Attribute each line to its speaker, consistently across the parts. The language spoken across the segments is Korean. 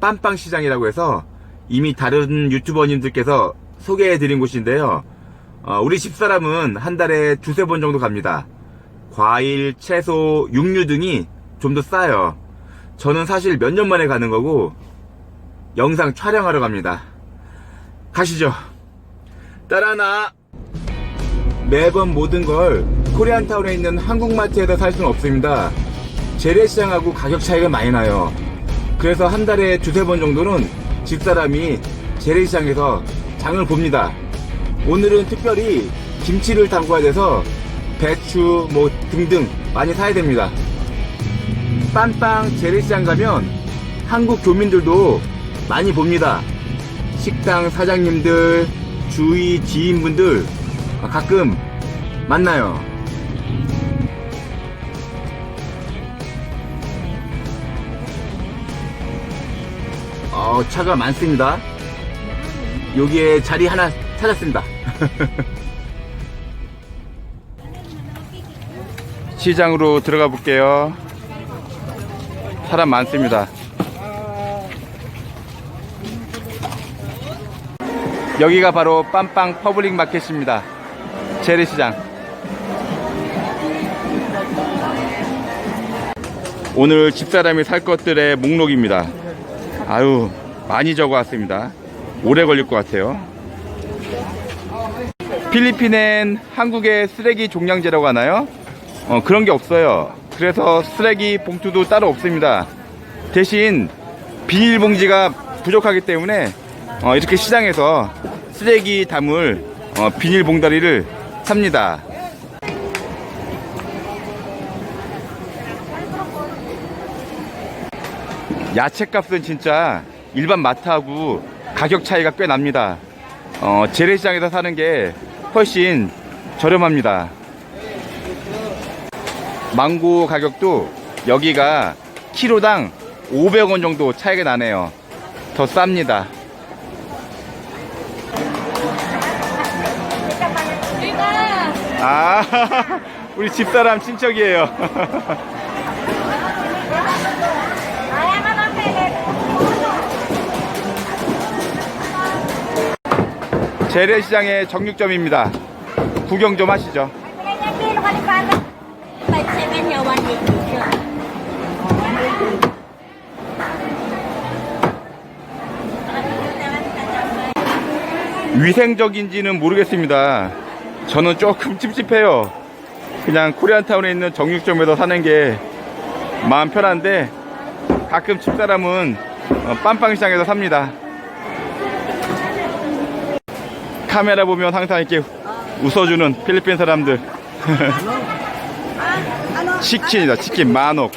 Speaker 1: 빰빵 시장이라고 해서 이미 다른 유튜버님들께서 소개해드린 곳인데요. 어, 우리 집사람은 한 달에 두세 번 정도 갑니다. 과일, 채소, 육류 등이 좀 더 싸요. 저는 사실 몇 년 만에 가는 거고, 영상 촬영하러 갑니다. 가시죠. 따라나! 매번 모든 걸 코리안타운에 있는 한국마트에서 살 수는 없습니다. 재래시장하고 가격 차이가 많이 나요. 그래서 한 달에 두세 번 정도는 집사람이 재래시장에서 장을 봅니다. 오늘은 특별히 김치를 담궈야 돼서 배추 뭐 등등 많이 사야 됩니다. 빰빵 재래시장 가면 한국 교민들도 많이 봅니다. 식당 사장님들, 주위 지인분들 가끔 만나요. 어, 차가 많습니다. 여기에 자리 하나 찾았습니다. 시장으로 들어가 볼게요. 사람 많습니다. 여기가 바로 빰빵 퍼블릭 마켓입니다. 재래시장. 오늘 집사람이 살 것들의 목록입니다. 아유, 많이 적어 왔습니다. 오래 걸릴 것 같아요. 필리핀엔 한국의 쓰레기 종량제라고 하나요? 어, 그런 게 없어요. 그래서 쓰레기 봉투도 따로 없습니다. 대신 비닐봉지가 부족하기 때문에 어, 이렇게 시장에서 쓰레기 담을 어, 비닐봉다리를 삽니다. 야채 값은 진짜 일반 마트하고 가격 차이가 꽤 납니다. 어, 재래시장에서 사는 게 훨씬 저렴합니다. 망고 가격도 여기가 키로당 500원 정도 차이가 나네요. 더 쌉니다. 아, 우리 집사람 친척이에요. 재래시장의 정육점입니다. 구경 좀 하시죠. 위생적인지는 모르겠습니다. 저는 조금 찝찝해요. 그냥 코리안타운에 있는 정육점에서 사는 게 마음 편한데 가끔 집사람은 어, 빰빵시장에서 삽니다. 카메라 보면 항상 이렇게 웃어주는 필리핀 사람들. 치킨이다, 치킨 만옥.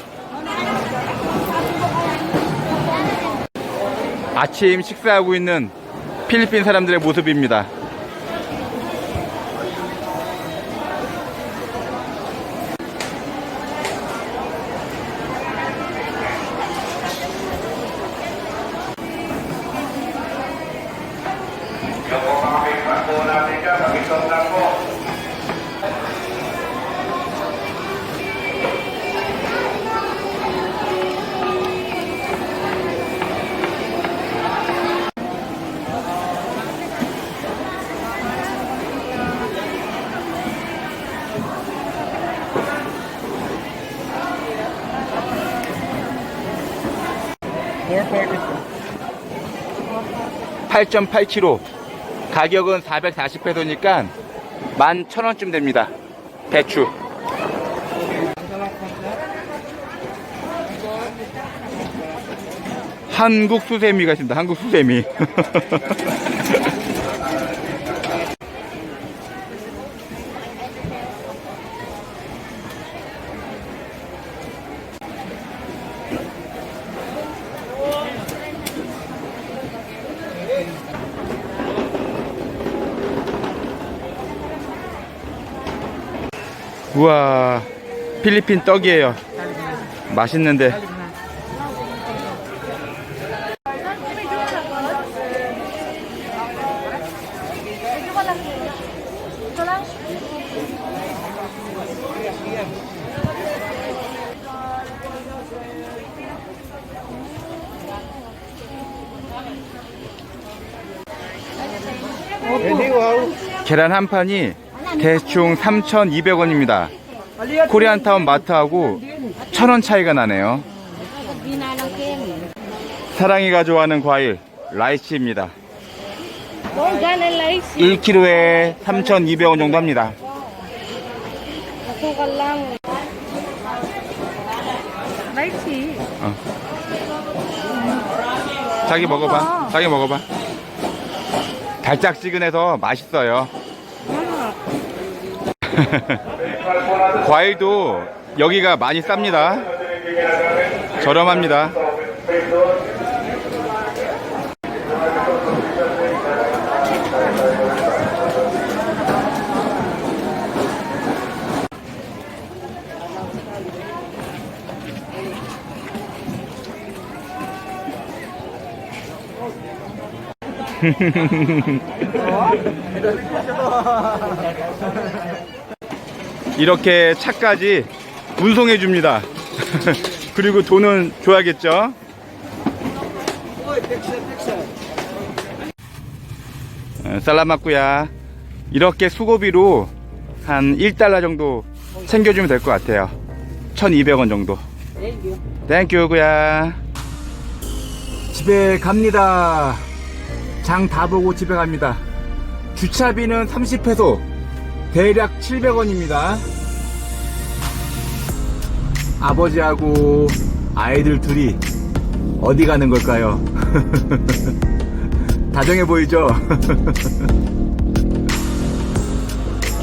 Speaker 1: 아침 식사하고 있는 필리핀 사람들의 모습입니다. 팔 8.8kg. 가격은 440페소니까 11,000원쯤 됩니다. 배추. 한국 수세미가 있습니다. 한국 수세미. 우와, 필리핀 떡이에요. 맛있는데. 계란 한 판이 대충 3,200원입니다. 코리안타운 마트하고 1,000원 차이가 나네요. 사랑이가 좋아하는 과일, 라이치입니다. 1kg에 3,200원 정도 합니다.
Speaker 2: Lighty.
Speaker 1: 자기 먹어봐. 자기 먹어봐. 달짝지근해서 맛있어요. 과일도 여기가 많이 쌉니다. 저렴합니다. 이렇게 차까지 운송해 줍니다. 그리고 돈은 줘야겠죠? 어, 살라마꾸야. 이렇게 수고비로 한 1달러 정도 챙겨주면 될 것 같아요. 1200원 정도. 땡큐, 구야. 집에 갑니다. 장 다 보고 집에 갑니다. 주차비는 30페소. 대략 700원입니다. 아버지하고 아이들 둘이 어디 가는 걸까요? 다정해 보이죠?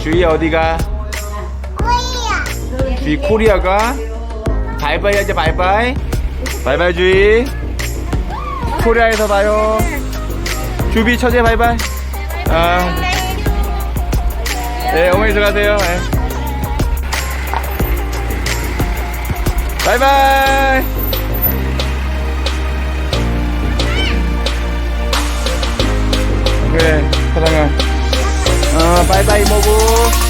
Speaker 1: 주희 어디가? 주희 코리아가? 바이바이 하자 바이바이 바이바이 주희 코리아에서 봐요 주비 처제 바이바이 아. 네, 어머니 들어가세요. 네. 바이바이. 그래, 사랑아. 어, 바이바이 모고.